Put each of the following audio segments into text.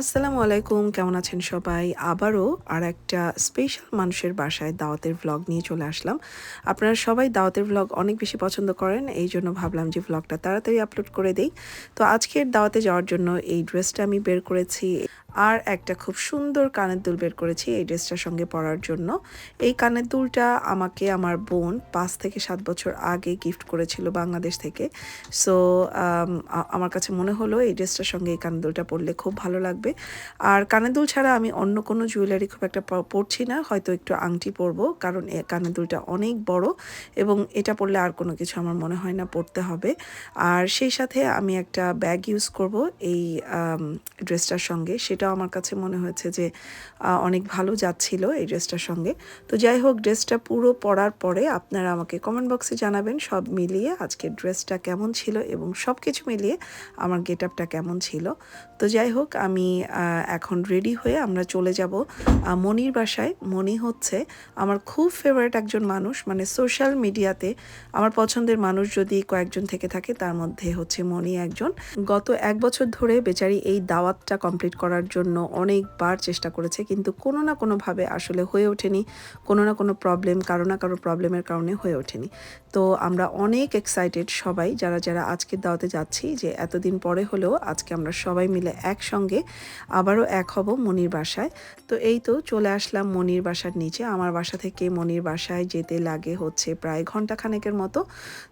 আসসালামু আলাইকুম, কেমন আছেন সবাই? আবারও আর একটা স্পেশাল মানুষের বাসায় দাওয়াতের ভ্লগ নিয়ে চলে আসলাম। আপনারা সবাই দাওয়াতের ভ্লগ অনেক বেশি পছন্দ করেন, এই জন্য ভাবলাম যে ভ্লগটা তাড়াতাড়ি আপলোড করে দেই। তো আজকের দাওয়াতে যাওয়ার জন্য এই ড্রেসটা আমি বের করেছি। আর একটা খুব সুন্দর কানের দুল বের করেছি এই ড্রেসটার সঙ্গে পরার জন্য। এই কানের দুলটা আমাকে আমার বোন পাঁচ থেকে সাত বছর আগে গিফট করেছিল বাংলাদেশ থেকে। সো আমার কাছে মনে হলো এই ড্রেসটার সঙ্গে এই কানের দুলটা পরলে খুব ভালো লাগবে। আর কানের দুল ছাড়া আমি অন্য কোনো জুয়েলারি খুব একটা পরছি না, হয়তো একটু আংটি পরবো, কারণ কানের দুলটা অনেক বড় এবং এটা পরলে আর কোনো কিছু আমার মনে হয় না পরতে হবে। আর সেই সাথে আমি একটা ব্যাগ ইউজ করব এই ড্রেসটার সঙ্গে সেটা ড্রেসটা আমার কাছে মনে হয়েছে যে অনেক ভালো যাচ্ছিল এই ড্রেসটার সঙ্গে। তো যাই হোক, ড্রেসটা পুরো পরার পরে আপনারা আমাকে কমেন্ট বক্সে জানাবেন। সব মিলিয়ে আজকের ড্রেসটা কেমন ছিল এবং সব কিছু মিলিয়ে আমার গেট আপটা কেমন ছিল। তো যাই হোক, আমি এখন রেডি হয়ে আমরা চলে যাব মনির বাসায়। মনি হচ্ছে আমার খুব ফেভারিট একজন মানুষ। মানে সোশ্যাল মিডিয়াতে আমার পছন্দের মানুষ যদি কয়েকজন থেকে থাকে, তার মধ্যে হচ্ছে মনি একজন। গত এক বছর ধরে বেচারি এই দাওয়াতটা কমপ্লিট করার জন্য অনেকবার চেষ্টা করেছে, কিন্তু কোনো না কোনোভাবে আসলে হয়ে ওঠেনি। কোনো না কোনো প্রবলেম কারও না কারও প্রবলেমের কারণে হয়ে ওঠেনি। তো আমরা অনেক এক্সাইটেড সবাই, যারা যারা আজকের দাওয়াতে যাচ্ছি যে এতদিন পরে হলেও আজকে আমরা সবাই মিলে একসঙ্গে আবারও এক হব মনির বাসায়। তো এই তো চলে আসলাম মনির বাসার নিচে। আমার বাসা থেকে মনির বাসায় যেতে লাগে হচ্ছে প্রায় ঘণ্টা খানেকের মতো।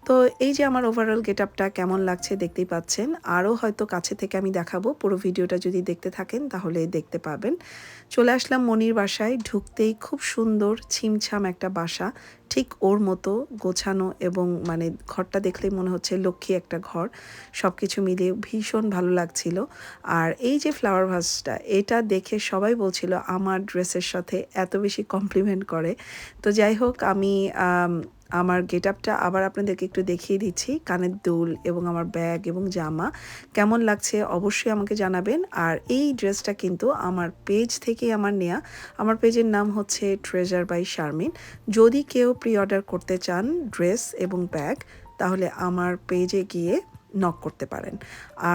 তো এই যে আমার ওভারঅল গেট আপটা কেমন লাগছে দেখতেই পাচ্ছেন। আরও হয়তো কাছে থেকে আমি দেখাবো। পুরো ভিডিওটা যদি দেখতে থাকেন তাহলে দেখতে পাবেন। চলে আসলাম মনির বাসায়। ঢুকতেই খুব সুন্দর, ছিমছাম একটা বাসা। ঠিক ওর মতো গোছানো এবং মানে ঘরটা দেখলেই মনে হচ্ছে লক্ষ্মী একটা ঘর। সব কিছু মিলিয়ে ভীষণ ভালো লাগছিল। আর এই যে ফ্লাওয়ার ভাসটা এটা দেখে সবাই বলছিল আমার ড্রেসের সাথে এত বেশি কমপ্লিমেন্ট করে। তো যাই হোক আমি আমার গেট আপটা আবার আপনাদেরকে একটু দেখিয়ে দিচ্ছি। কানের দুল এবং আমার ব্যাগ এবং জামা কেমন লাগছে অবশ্যই আমাকে জানাবেন। আর এই ড্রেসটা কিন্তু আমার পেজ থেকেই আমার নেয়া। আমার পেজের নাম হচ্ছে ট্রেজার বাই শারমিন যদি কেউ প্রি অর্ডার করতে চান ড্রেস এবং ব্যাগ, তাহলে আমার পেজে গিয়ে নক করতে পারেন।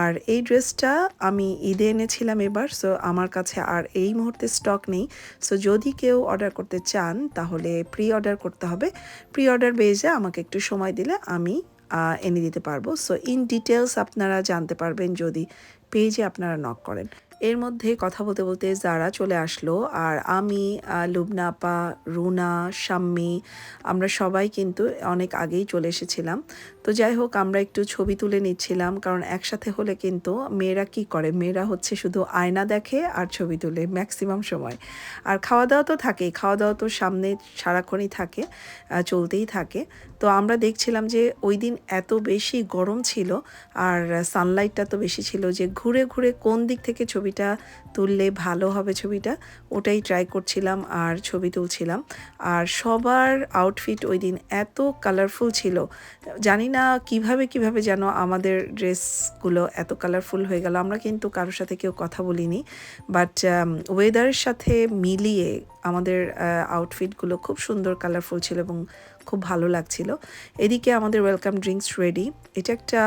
আর এই ড্রেসটা আমি ঈদে এনেছিলাম এবার সো আমার কাছে আর এই মুহূর্তে স্টক নেই। সো যদি কেউ অর্ডার করতে চান, তাহলে প্রি অর্ডার করতে হবে। প্রি অর্ডার বেজে আমাকে একটু সময় দিলে আমি এনে দিতে পারব। সো ইন ডিটেলস আপনারা জানতে পারবেন যদি পেজে আপনারা নক করেন। এর মধ্যে কথা বলতে বলতে যারা চলে আসলো। আর আমি লুবনা আপা, রুনা, শাম্মি, আমরা সবাই কিন্তু অনেক আগেই চলে এসেছিলাম। তো যাই হোক, আমরা একটু ছবি তুলে নিচ্ছিলাম, কারণ একসাথে হলে কিন্তু মেয়েরা কি করে? মেয়েরা হচ্ছে শুধু আয়না দেখে আর ছবি তুলে ম্যাক্সিমাম সময়। আর খাওয়া দাওয়া তো থাকেই খাওয়া দাওয়া তো সামনে সারাক্ষণই থাকে চলতেই থাকে। তো আমরা দেখছিলাম যে ওই দিন এত বেশি গরম ছিল আর সানলাইটটা তো বেশি ছিল যে ঘুরে ঘুরে কোন দিক থেকে ছবিটা তুললে ভালো হবে ছবিটা, ওটাই ট্রাই করছিলাম আর ছবি তুলছিলাম। আর সবার আউটফিট ওই দিন এত কালারফুল ছিল। জানি না কীভাবে কীভাবে যেন আমাদের ড্রেসগুলো এত কালারফুল হয়ে গেল, আমরা কিন্তু কারোর সাথে কেউ কথা বলিনি। বাট ওয়েদারের সাথে মিলিয়ে আমাদের আউটফিটগুলো খুব সুন্দর কালারফুল ছিল এবং খুব ভালো লাগছিল। এদিকে আমাদের ওয়েলকাম ড্রিঙ্কস রেডি এটা একটা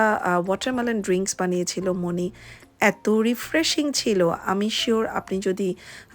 ওয়াটারমেলন ড্রিঙ্কস বানিয়েছিল মনি এত রিফ্রেশিং ছিল। আমি শিওর আপনি যদি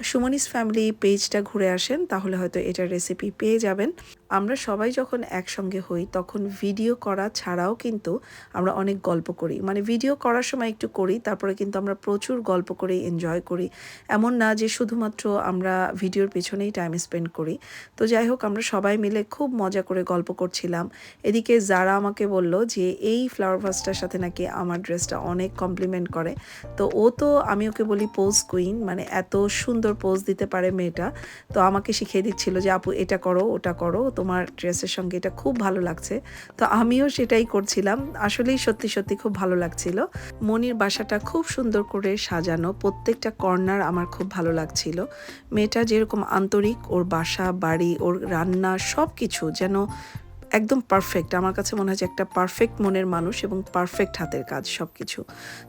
সুমনিস ফ্যামিলি পেজটা ঘুরে আসেন, তাহলে হয়তো এটার রেসিপি পেয়ে যাবেন। আমরা সবাই যখন একসঙ্গে হই, তখন ভিডিও করা ছাড়াও কিন্তু আমরা অনেক গল্প করি। মানে ভিডিও করার সময় একটু করি, তারপরে কিন্তু আমরা প্রচুর গল্প করে এনজয় করি। এমন না যে শুধুমাত্র আমরা ভিডিওর পেছনেই টাইম স্পেন্ড করি। তো যাই হোক, আমরা সবাই মিলে খুব মজা করে গল্প করছিলাম। এদিকে যারা আমাকে বলল যে, এই ফ্লাওয়ার ভাসটার সাথে নাকি আমার ড্রেসটা অনেক কমপ্লিমেন্ট করে। তো ও তো, আমি ওকে বলি পোজ কুইন মানে এত সুন্দর পোজ দিতে পারে মেয়েটা। তো আমাকে শিখিয়ে দিচ্ছিল যে, আপু, এটা করো, ওটা করো, তোমার ড্রেসের সঙ্গে এটা খুব ভালো লাগছে। তো আমিও সেটাই করছিলাম। আসলেই সত্যি সত্যি খুব ভালো লাগছিল। মনির বাসাটা খুব সুন্দর করে সাজানো, প্রত্যেকটা কর্নার আমার খুব ভালো লাগছিল। মেয়েটা যেরকম আন্তরিক, ওর বাসা, বাড়ি, ওর রান্না সব কিছু যেন একদম পারফেক্ট আমার কাছে মনে হয় যে একটা পারফেক্ট মনের মানুষ এবং পারফেক্ট হাতের কাজ সব কিছু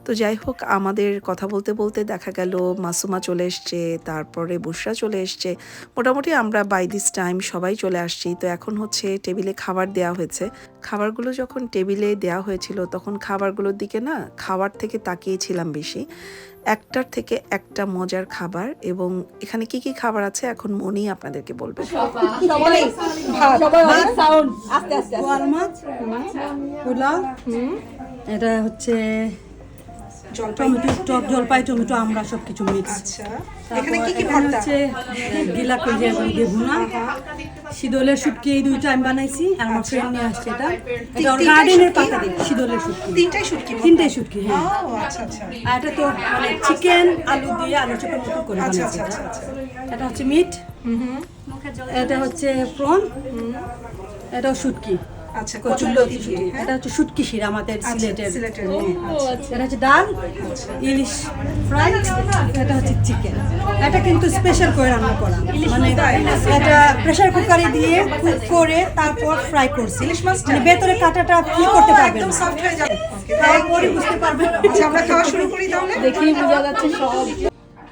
তো যাই হোক, আমাদের কথা বলতে বলতে দেখা গেল, মাসুমা চলে এসছে, তারপরে বুসরা চলে এসছে। মোটামুটি আমরা বাই দিস টাইম সবাই চলে আসছি। তো এখন হচ্ছে টেবিলে খাবার দেওয়া হয়েছে। খাবারগুলো যখন টেবিলে দেওয়া হয়েছিল, তখন খাবারগুলোর দিকে না খাবার থেকে তাকিয়েছিলাম বেশি। একটার থেকে একটা মজার খাবার এবং এখানে কি কি খাবার আছে এখন মনেই আপনাদেরকে বলবে। এটা হচ্ছে টমেটো টক জলপাই টমেটো আমরা সব কিছু মিক্স আচ্ছা। এখানে কি কি ভর্তা? হচ্ছে গিলা কইজে দিয়ে ভুনা শীতলের শুটকি এই দুইটা আমি বানাইছি আর আমার ফ্রেন্ড নিয়ে আসছে এটা। এটা ওর গার্ডেনের পাতা দিয়ে শীতলের শুটকি তিনটাই শুটকি তিনটাই শুটকি হ্যাঁ। আচ্ছা আচ্ছা। আর এটা তো মানে চিকেন আলু দিয়ে আলু চোখের মতো করে আচ্ছা, আচ্ছা, এটা। এটা হচ্ছে মিট এটা হচ্ছে প্রন এটাও শুটকি। আচ্ছা কচুরলতি শুটকি এটা হচ্ছে শুটকি শিরা আমাদের সিলেটের সিলেটের এটা হচ্ছে ডাল ইলিশ ফ্রাই এটা হচ্ছে চিকেন। এটা কিন্তু স্পেশাল করে রান্না করা। মানে এটা প্রেসার কুকারে দিয়ে? কুক করে তারপর ফ্রাই করছি। ইলিশ মাছ মানে ভেতরে কাটাটা কি করতে পারবেন একদম সফট হয়ে যাবে। তারপরে বুঝতে পারবেন আচ্ছা আমরা খাওয়া শুরু করি তাহলে? দেখেই বোঝা যাচ্ছে সব।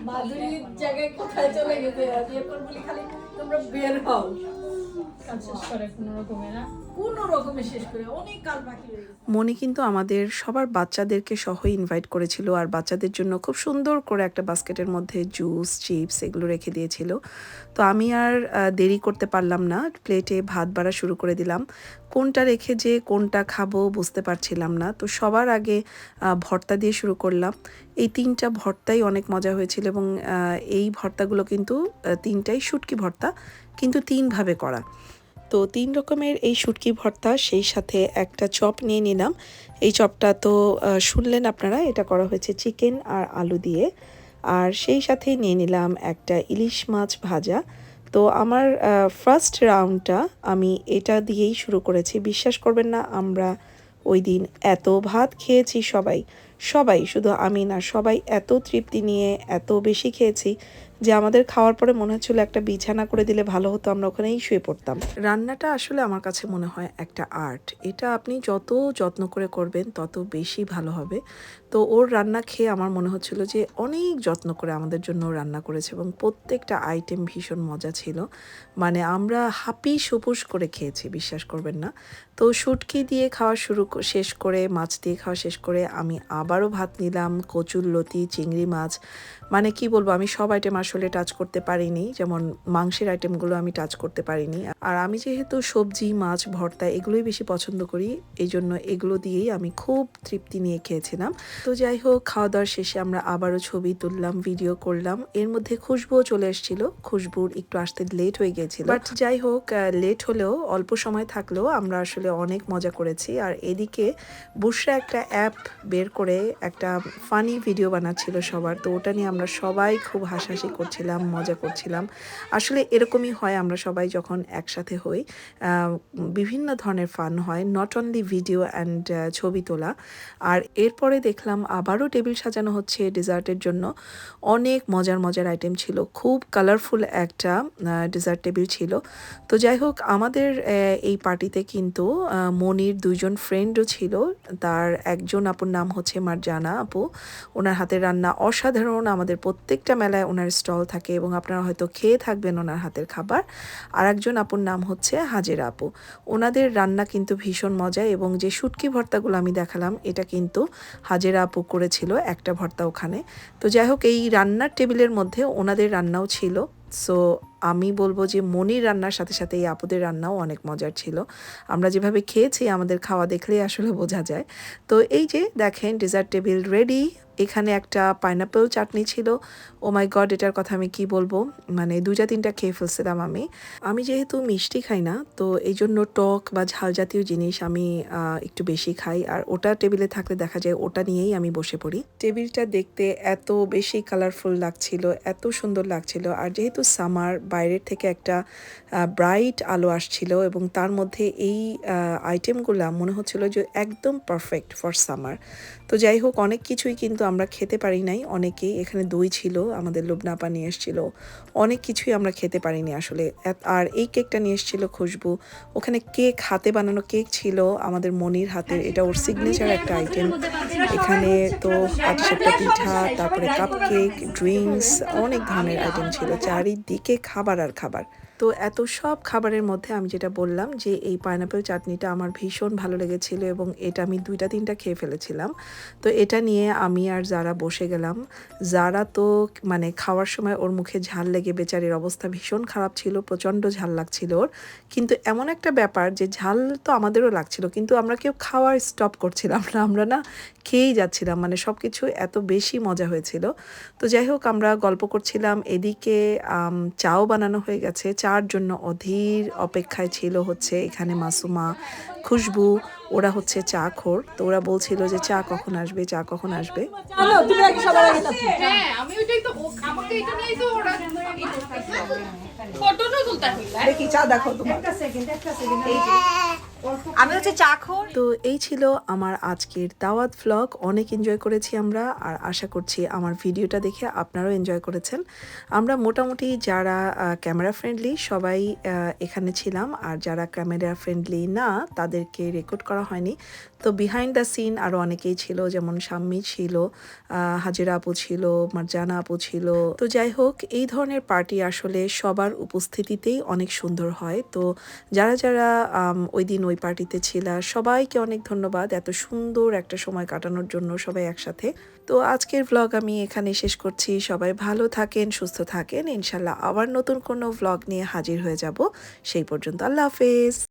মাধুরীর জায়গায় কোথায় চলে গেছে? এরপর বলি খালি তোমরা বের হও। কাজ শেষ করে কোনো রকমে কোনো রকমে শেষ করে অনেক কাল বাকি মনি কিন্তু আমাদের সবার বাচ্চাদেরকে সহ ইনভাইট করেছিল আর বাচ্চাদের জন্য খুব সুন্দর করে একটা বাস্কেটের মধ্যে জুস চিপস এগুলো রেখে দিয়েছিল। তো আমি আর দেরি করতে পারলাম না। প্লেটে ভাত বাড়া শুরু করে দিলাম। কোনটা রেখে যে কোনটা খাব বুঝতে পারছিলাম না। তো সবার আগে ভর্তা দিয়ে শুরু করলাম। এই তিনটা ভর্তাই অনেক মজা হয়েছিল এবং এই ভর্তাগুলো কিন্তু তিনটাই শুটকি ভর্তা। কিন্তু তিনভাবে করা। তো তিন রকমের এই শুটকি ভর্তা, সেই সাথে একটা চপ নিয়ে নিলাম। এই চপটা তো শুনলেন আপনারা, এটা করা হয়েছে চিকেন আর আলু দিয়ে। আর সেই সাথে নিয়ে নিলাম একটা ইলিশ মাছ ভাজা। তো আমার ফার্স্ট রাউন্ডটা আমি এটা দিয়েই শুরু করেছি। বিশ্বাস করবেন না, আমরা ওই দিন এত ভাত খেয়েছি সবাই। সবাই, শুধু আমি না, সবাই এত তৃপ্তি নিয়ে এত বেশি খেয়েছি। যে আমাদের খাওয়ার পরে মনে হচ্ছিল একটা বিছানা করে দিলে ভালো হতো, আমরা ওখানেই শুয়ে পড়তাম। রান্নাটা আসলে আমার কাছে মনে হয় একটা আর্ট। এটা আপনি যত যত্ন করে করবেন, তত বেশি ভালো হবে। তো ওর রান্না খেয়ে আমার মনে হচ্ছিল যে অনেক যত্ন করে আমাদের জন্য রান্না করেছে এবং প্রত্যেকটা আইটেম ভীষণ মজা ছিল। মানে আমরা হাপি সুপুস করে খেয়েছি, বিশ্বাস করবেন না। তো শুটকি দিয়ে খাওয়া শুরু শেষ করে, মাছ দিয়ে খাওয়া শেষ করে আমি আবারও ভাত নিলাম, কচুর লতি, চিংড়ি মাছ। মানে কি বলব, আমি সব আইটেম আসলে টাচ করতে পারিনি। যেমন মাংসের আইটেমগুলো আমি টাচ করতে পারিনি। আর আমি যেহেতু সবজি মাছ ভর্তা এগুলোই বেশি পছন্দ করি এই জন্য এগুলো দিয়েই আমি খুব তৃপ্তি নিয়ে খেয়েছিলাম। তো যাই হোক খাওয়া দাওয়ার শেষে আমরা আবারও ছবি তুললাম ভিডিও করলাম। এর মধ্যে খুশবুও চলে এসেছিল। খুশবুর একটু আসতে লেট হয়ে গিয়েছিল বাট যাই হোক লেট হলেও অল্প সময় থাকলেও আমরা আসলে অনেক মজা করেছি। আর এদিকে বুসরা একটা অ্যাপ বের করে একটা ফানি ভিডিও বানাচ্ছিল সবার। তো ওটা নিয়ে আমরা সবাই খুব হাসাহাসি করছিলাম, মজা করছিলাম। আসলে এরকমই হয়, আমরা সবাই যখন একসাথে হই বিভিন্ন ধরনের ফান হয় নট অনলি ভিডিও অ্যান্ড ছবি তোলা। আর এরপরে দেখলাম আবারও টেবিল সাজানো হচ্ছে ডেজার্টের জন্য। অনেক মজার মজার আইটেম ছিল, খুব কালারফুল একটা ডেজার্ট টেবিল ছিল। তো যাই হোক, আমাদের এই পার্টিতে কিন্তু মনির দুইজন ফ্রেন্ডও ছিল। তার একজন আপুর নাম হচ্ছে মারজানা আপু। ওনার হাতের রান্না অসাধারণ, আমাদের প্রত্যেকটা মেলায় ওনার স্টল থাকে এবং আপনারা হয়তো খেয়ে থাকবেন ওনার হাতের খাবার। আর একজন আপুর নাম হচ্ছে হাজেরা আপু। ওনাদের রান্না কিন্তু ভীষণ মজা এবং যে শুটকি ভর্তাগুলো আমি দেখালাম, এটা কিন্তু হাজেরা আপু করেছিল একটা ভর্তা ওখানে। তো যাই হোক, এই রান্নার টেবিলের মধ্যে ওনাদের রান্নাও ছিল। সো আমি বলব যে মনির রান্নার সাথে সাথে এই আপুদের রান্নাও অনেক মজার ছিল। আমরা যেভাবে খেয়েছি, আমাদের খাওয়া দেখলেই আসলে বোঝা যায়। তো এই যে দেখেন ডেজার্ট টেবিল রেডি এখানে একটা পাইনাপেল চাটনি ছিল। ও মাই গড এটার কথা আমি কি বলব? মানে দুইটা তিনটা খেয়ে ফেলছিলাম আমি। আমি যেহেতু মিষ্টি খাই না, তো এই জন্য টক বা ঝাল জাতীয় জিনিস আমি একটু বেশি খাই। আর ওটা টেবিলে থাকলে দেখা যায় ওটা নিয়েই আমি বসে পড়ি। টেবিলটা দেখতে এত বেশি কালারফুল লাগছিল, এত সুন্দর লাগছিল। আর যেহেতু সামার বাইরের থেকে একটা ব্রাইট আলো আসছিল এবং তার মধ্যে এই আইটেমগুলো মনে হচ্ছিল যে একদম পারফেক্ট ফর সামার তো যাই হোক, অনেক কিছুই কিন্তু আমরা খেতে পারি নাই। অনেকেই এখানে দই ছিল, আমাদের লুবনাপা নিয়ে এসেছিল। অনেক কিছুই আমরা খেতে পারিনি আসলে। আর এই কেকটা নিয়ে এসেছিল খুশবু। ওখানে কেক, হাতে বানানো কেক ছিল আমাদের মনির হাতের। এটা ওর সিগনেচার একটা আইটেম এখানে তো পাটিসাপটা পিঠা, তারপরে কাপ কেক ড্রিঙ্কস অনেক ধরনের আইটেম ছিল। চারিদিকে খাবার আর খাবার। তো এত সব খাবারের মধ্যে আমি যেটা বললাম যে এই পাইনাপেল চাটনিটা আমার ভীষণ ভালো লেগেছিল এবং এটা আমি দুইটা তিনটা খেয়ে ফেলেছিলাম। তো এটা নিয়ে আমি আর যারা বসে গেলাম, যারা তো মানে খাওয়ার সময় ওর মুখে ঝাল লেগে বেচারির অবস্থা ভীষণ খারাপ ছিল, প্রচণ্ড ঝাল লাগছিল ওর। কিন্তু এমন একটা ব্যাপার যে ঝাল তো আমাদেরও লাগছিল, কিন্তু আমরা কেউ খাওয়ার স্টপ করছিলাম না। আমরা না খেয়েই যাচ্ছিলাম মানে সব কিছু এত বেশি মজা হয়েছিল। তো যাই হোক আমরা গল্প করছিলাম এদিকে চাও বানানো হয়ে গেছে। চার জন্য অধীর অপেক্ষায় ছিল হচ্ছে এখানে মাসুমা খুশবু ওরা হচ্ছে চা খোর। তো ওরা বলছিল যে চা কখন আসবে চা কখন আসবে? হ্যাঁ আমি ওইটাই তো ও- আমাকে এটা নিয়েই তো ওরা ফটোটা তুলতে হইলা দেখি চা দেখো তোমার। আমি হচ্ছে চা খোর তো এই ছিল আমার আজকের দাওয়াত ভ্লগ অনেক এনজয় করেছি আমরা, আর আশা করছি আমার ভিডিওটা দেখে আপনারাও এনজয় করেছেন। আমরা মোটামুটি যারা ক্যামেরা ফ্রেন্ডলি সবাই এখানে ছিলাম। আর যারা ক্যামেরা ফ্রেন্ডলি না, তাদেরকে রেকর্ড করা হয়নি। তো বিহাইন্ড দ্য সিন আরও অনেকেই ছিল, যেমন শাম্মী ছিল হাজিরা আপু ছিল, মারজানা আপু ছিল। তো যাই হোক, এই ধরনের পার্টি আসলে সবার উপস্থিতিতেই অনেক সুন্দর হয়। তো যারা যারা ওই দিন ওই পার্টিতে ছিল। সবাইকে অনেক ধন্যবাদ এত সুন্দর একটা সময় কাটানোর জন্য সবাই একসাথে। তো আজকের ভ্লগ আমি এখানে শেষ করছি। সবাই ভালো থাকেন, সুস্থ থাকেন। ইনশাল্লাহ আবার নতুন কোনো ভ্লগ নিয়ে হাজির হয়ে যাব। সেই পর্যন্ত আল্লাহ হাফেজ।